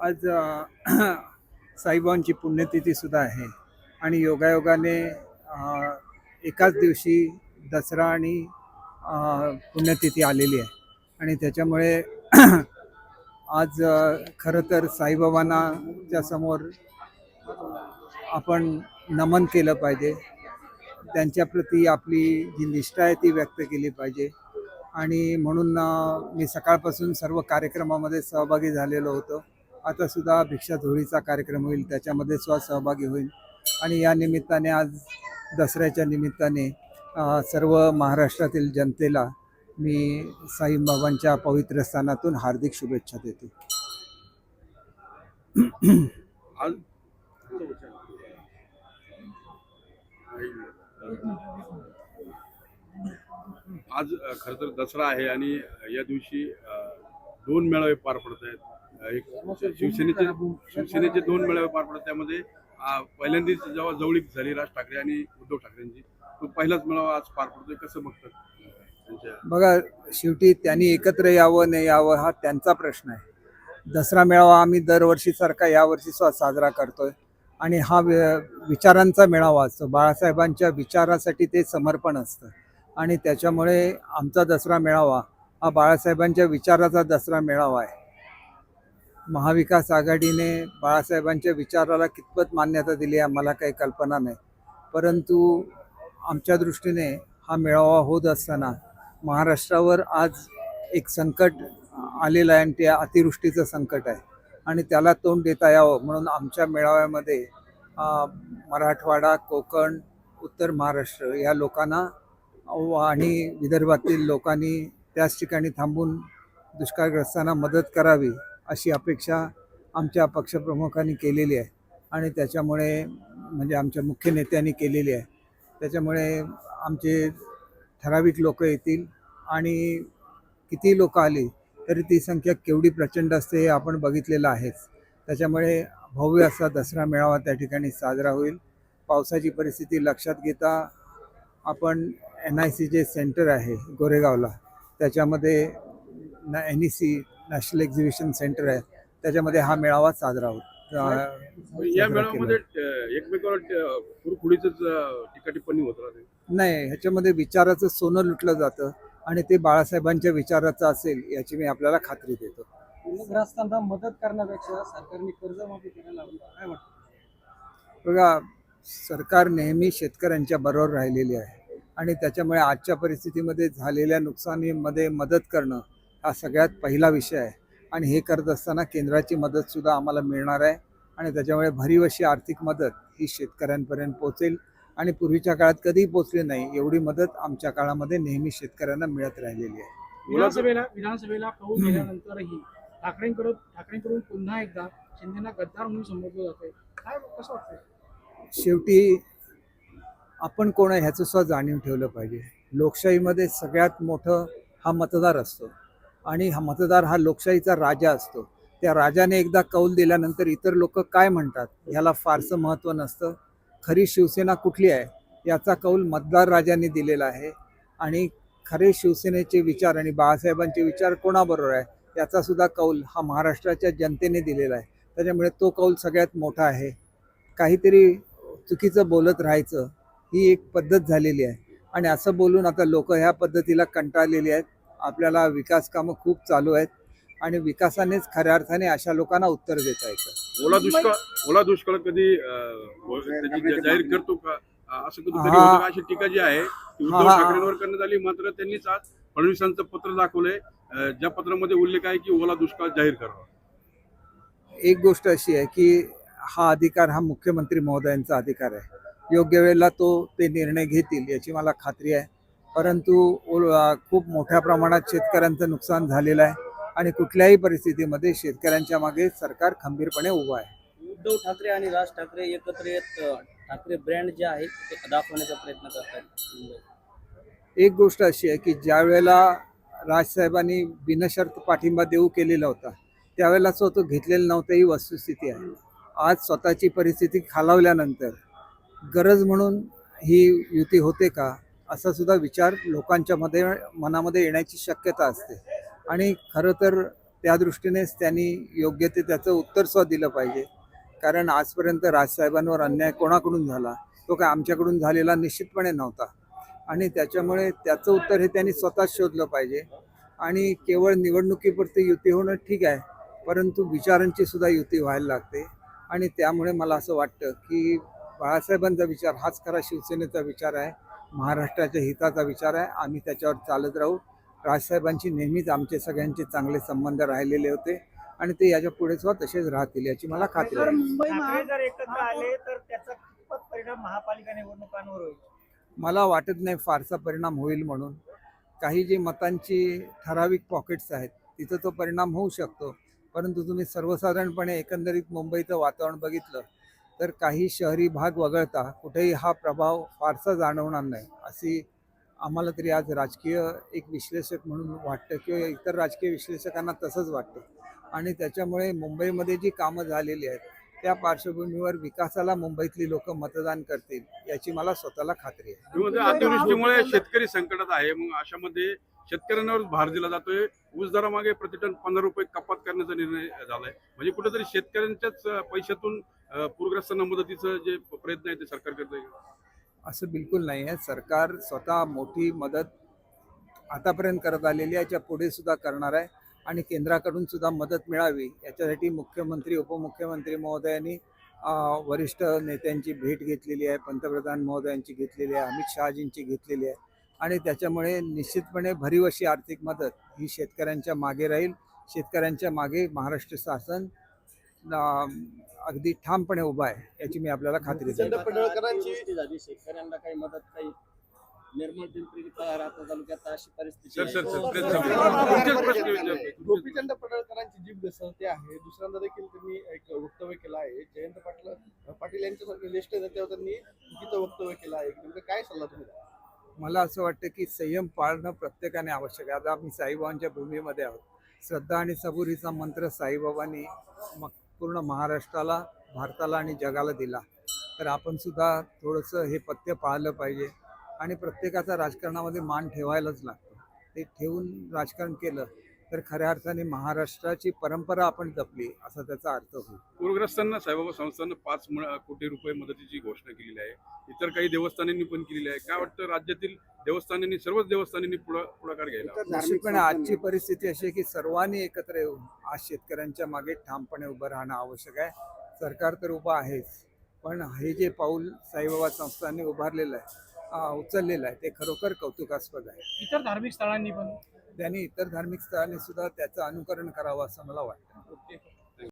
आज साईबाबांची पुण्यतिथी सुद्धा आहे. आणि योगायोगाने एकाच दिवशी दसरा आणि पुण्यतिथी आलेली आहे. आणि त्याच्यामुळे आज खरं तर साईबाबांच्या समोर आपण नमन केलं पाहिजे. त्यांच्याप्रती आपली जी निष्ठा आहे ती व्यक्त केली पाहिजे. आणि म्हणून मी सकाळपासून सर्व कार्यक्रमामध्ये सहभागी झालेलो होतो. आता सुद्धा कार्यक्रम होईल त्याच्यामध्ये स्वसहभागी सहभागी होईल. आणि या निमित्ताने आज दसऱ्याच्या निमित्ताने सर्व महाराष्ट्रातील जनतेला मी साईबाबांच्या पवित्र स्थानातून हार्दिक शुभेच्छा देतो. आज आज खरं तर दसरा आहे आणि या दिवशी दोन मेळावे पार पडत आहेत एक शिवसेनेचे शिवसेनेचे दोन मेळावे पार पडत त्यामध्ये पहिल्यांदाच जेव्हा जवळीक झाली राज ठाकरे आणि उद्धव ठाकरेंची तो पहिलाच मेळावा आज पार पडतोय कसं बघतात बघा शेवटी त्यांनी एकत्र यावं नाही यावं हा त्यांचा प्रश्न आहे. दसरा मेळावा आम्ही दरवर्षीसारखा यावर्षी साजरा करतोय. आणि हा विचारांचा मेळावा असतो. बाळासाहेबांच्या विचारासाठी ते समर्पण असतं. आणि त्याच्यामुळे आमचा दसरा मेळावा हा बाळासाहेबांच्या विचाराचा दसरा मेळावा आहे. महाविकास आघाडीने बाळासाहेबांच्या विचाराला कितपत मान्यता दिली आहे मला काही कल्पना नाही. परंतु आमच्या दृष्टीने हा मेळावा होत असताना महाराष्ट्रावर आज एक संकट आलेलं आहे आणि ते अतिवृष्टीचं संकट आहे आणि त्याला तोंड देता यावं म्हणून आमच्या मेळाव्यामध्ये मराठवाडा कोकण उत्तर महाराष्ट्र या लोकांना व आणि विदर्भातील लोकांनी त्याच ठिकाणी थांबून दुष्काळग्रस्तांना मदत करावी अशी अपेक्षा आमच्या पक्षप्रमुखांनी केलेली आहे. आणि त्याच्यामुळे म्हणजे आमच्या मुख्य नेत्यांनी केलेली आहे. त्याच्यामुळे आमचे ठराविक लोक येतील आणि किती लोक आली तरी ती संख्या केवढी प्रचंड असते हे आपण बघितलेलं आहेच. त्याच्यामुळे भव्य असा दसरा मेळावा त्या ठिकाणी साजरा होईल. पावसाची परिस्थिती लक्षात घेता आपण N I C J centre आहे गोरेगावला. त्याच्यामध्ये N E C national exhibition centre आहे. त्याच्यामध्ये हा मेळावा साजरा होत या मेळाव्यामध्ये एकमेकावर होत राहते. नाही ह्याच्यामध्ये विचाराचं सोनं लुटलं जातं आणि ते बाळासाहेबांच्या विचाराचं असेल याची मी आपल्याला खात्री देतो. पूरग्रस्तांना मदत करण्यापेक्षा सरकारने कर्जमाफी करायला हवी. काय वाटतं? बघा सरकार नेहमी शेतकऱ्यांच्या बरोबर राहिलेली आहे. आणि त्याच्यामुळे आजच्या परिस्थितीमध्ये झालेल्या नुकसानीमध्ये मदत करणं हा सगळ्यात पहिला विषय आहे. आणि हे करत असताना केंद्राची मदतसुद्धा आम्हाला मिळणार आहे. आणि त्याच्यामुळे भरीव अशी आर्थिक मदत ही शेतकऱ्यांपर्यंत पोहोचेल. आणि पूर्वीच्या काळात कधीही पोचली नाही एवढी मदत आमच्या काळामध्ये नेहमी शेतकऱ्यांना मिळत राहिलेली आहे. विधानसभेला विधानसभेला कौल दिल्यानंतरही ठाकरेंकडून ठाकरेंकडून पुन्हा एकदा शिंदेना गद्दार म्हणून संबोधलं जातंय. काय कसं वाटतंय? शेवटी आपण कोण आहे ह्याचं सुद्धा जाणीव ठेवलं पाहिजे. लोकशाहीमध्ये सगळ्यात मोठं हा मतदार असतो. आणि हा मतदार हा लोकशाहीचा राजा असतो. त्या राजाने एकदा कौल दिल्यानंतर इतर लोक काय म्हणतात ह्याला फारसं महत्त्व नसतं. खरी शिवसेना कुठली आहे? याचा कौल मतदार राजाने दिलेला आहे. आणि खरे शिवसेनेचे विचार आणि बाळासाहेबांचे विचार कोणाबरोबर आहे? याचा सुद्धा कौल हा महाराष्ट्राच्या जनतेने दिलेला आहे. त्याच्यामुळे तो कौल सगळ्यात मोठा आहे. काहीतरी चुकीचं बोलत राहायचं ही एक पद्धत झालेली आहे. आणि असं बोलून आता लोक ह्या पद्धतीला कंटाळलेली आहेत. आपल्याला विकास कामं खूप चालू आहेत आणि विकासानेच खऱ्या अर्थाने अशा लोकांना उत्तर देता येतं. ओला दुष्काळ ओला दुष्काळ कधी जाहीर करतो का? असं? अशी टीका जी आहे ती उद्धव. ठाकरेंवर करण्यात आली मात्र त्यांनीच आज फडणवीसांचं पत्र दाखवलंय. ज्या पत्रामध्ये उल्लेख आहे की ओला दुष्काळ जाहीर करावा. एक गोष्ट अशी आहे की हा अधिकार हा मुख्यमंत्री महोदयांचा अधिकार आहे. योग्य वेळेला तो ते निर्णय घेतील याची मला खात्री आहे. परंतु खूप मोठ्या प्रमाणात शेतकऱ्यांचं नुकसान झालेलं आहे आणि कुठल्याही परिस्थितीमध्ये शेतकऱ्यांच्या मागे सरकार खंबीरपणे उभं आहे. उद्धव ठाकरे आणि राज ठाकरे एकत्र येत ठाकरे ब्रँड जे आहे ते दाखवण्याचा प्रयत्न करतात एक गोष्ट अशी आहे की ज्या वेळेला राजसाहेबांनी बिनशर्त पाठिंबा देऊ केलेला होता त्यावेळेला तो तो घेतलेला नव्हता ही वस्तुस्थिती आहे. आज स्वतःची परिस्थिती खालावल्यानंतर गरज म्हणून ही युती होते का? असा सुद्धा विचार लोकांच्या मध्ये मनामध्ये येण्याची शक्यता असते. आणि खरं तर त्या दृष्टीनेच त्यांनी योग्य ते त्याचं उत्तर स्व दिलं पाहिजे. कारण आजपर्यंत राजसाहेबांवर अन्याय कोणाकडून झाला? तो काय आमच्याकडून झालेला निश्चितपणे नव्हता. आणि त्याच्यामुळे त्याचं उत्तर हे त्यांनी स्वतःच शोधलं पाहिजे. आणि केवळ निवडणुकीपुरती युती होणं ठीक आहे परंतु विचारांची सुद्धा युती व्हायला लागते. आणि त्यामुळे मला असं वाटतं की बाळासाहेबांचा विचार हाच खरा शिवसेनेचा विचार आहे. महाराष्ट्राच्या हिताचा विचार आहे. आम्ही त्याच्यावर चालत राहू. राजसाहेबांची नेहमीच आमचे सगळ्यांचे चांगले संबंध राहिलेले होते आणि ते याच्यापुढे सुद्धा तसेच राहतील याची मला खात्री तर आहे. मुंबई ठाकरे महा- जर एकत्र आले तर त्याचा कितपत परिणाम महापालिका निवडणुकांवर होईल? मला वाटत नाही फारसा परिणाम होईल म्हणून. काही जी मतांची ठराविक पॉकेट्स आहेत तिथं तो परिणाम होऊ शकतो. परंतु तुम्ही सर्वसाधारणपणे एकंदरीत मुंबईचं वातावरण बघितलं तर काही शहरी भाग वगळता कुठेही हा प्रभाव फारसा जाणवणार नाही अशी आम्हाला तरी आज राजकीय एक विश्लेषक म्हणून वाटतं किंवा इतर राजकीय विश्लेषकांना तसंच वाटतं. आणि त्याच्यामुळे मुंबईमध्ये जी कामं झालेली आहेत त्या पार्श्वभूमीवर विकासाला मुंबईतली लोक मतदान करतील याची मला स्वतःला खात्री आहे. अतिवृष्टीमुळे शेतकरी संकटात आहे. मग अशामध्ये शेतकऱ्यांवर भार दिला जातोय. ऊस दरामागे प्रतिटन पंधरा रुपये कपात करण्याचा निर्णय झालाय. म्हणजे कुठेतरी शेतकऱ्यांच्याच पैशातून पूरग्रस्तांना मदतीचं जे प्रयत्न आहे ते सरकार करत आहे असं बिलकुल नाही आहे. सरकार स्वतः मोठी मदत आतापर्यंत करत आलेली आहे. याच्यापुढे सुद्धा करणार आहे. आणि केंद्राकडून सुद्धा मदत मिळावी. याच्यासाठी मुख्यमंत्री उपमुख्यमंत्री महोदयांनी वरिष्ठ नेत्यांची भेट घेतलेली आहे. पंतप्रधान महोदयांची घेतलेली आहे. अमित शहाजींची घेतलेली आहे. आणि त्याच्यामुळे निश्चितपणे भरीव अशी आर्थिक मदत ही शेतकऱ्यांच्या मागे राहील. शेतकऱ्यांच्या मागे महाराष्ट्र शासन अगदी ठामपणे उभा आहे याची मी आपल्याला खात्री देतो. झाली शेतकऱ्यांना काही मदत काही निर्मळ पिंपरी राहता तालुक्यात अशी परिस्थिती. गोपीचंद पडळकरांची जीभ घसरते आहे दुसऱ्यांदा देखील त्यांनी एक वक्तव्य केलं आहे. जयंत पाटील पाटील यांच्यासारखे ज्येष्ठ नेत्यावर त्यांनी चुकीचं वक्तव्य केलं आहे. नेमकं काय सल्ला तुम्ही? मला असं वाटतं की संयम पाळणं प्रत्येकाने आवश्यक आहे. आता आम्ही साईबाबांच्या भूमीमध्ये आहोत. श्रद्धा आणि सबुरीचा मंत्र साईबाबांनी मग पूर्ण महाराष्ट्राला भारताला आणि जगाला दिला. तर आपण सुद्धा थोडंसं हे पथ्य पाळलं पाहिजे आणि प्रत्येकाचा राजकारणामध्ये मान ठेवायलाच लागतो. ते ठेवून राजकारण केलं तर खऱ्या अर्थाने महाराष्ट्राची परंपरा आपण जपली असा त्याचा अर्थ होईल पूरग्रस्तांना साईबाबा संस्थानं पाच कोटी रुपये मदतीची घोषणा केलेली आहे. इतर काही देवस्थानांनी पण केलेली आहे. काय वाटतं राज्यातील देवस्थानांनी सर्वच देवस्थानांनी पुढं पुढाकार घ्यायला? निश्चितपणे आजची परिस्थिती अशी आहे की सर्वांनी एकत्र येऊन आज शेतकऱ्यांच्या मागे ठामपणे उभं राहणं आवश्यक आहे. सरकार तर उभं आहेच पण हे जे पाऊल साईबाबा संस्थांनी उभारलेलं आहे उचललेलं आहे. ते खरोखर कौतुकास्पद आहे. इतर धार्मिक स्थळांनी पण? त्यांनी इतर धार्मिक स्थळांनी सुद्धा त्याचं अनुकरण करावं असं मला वाटतं.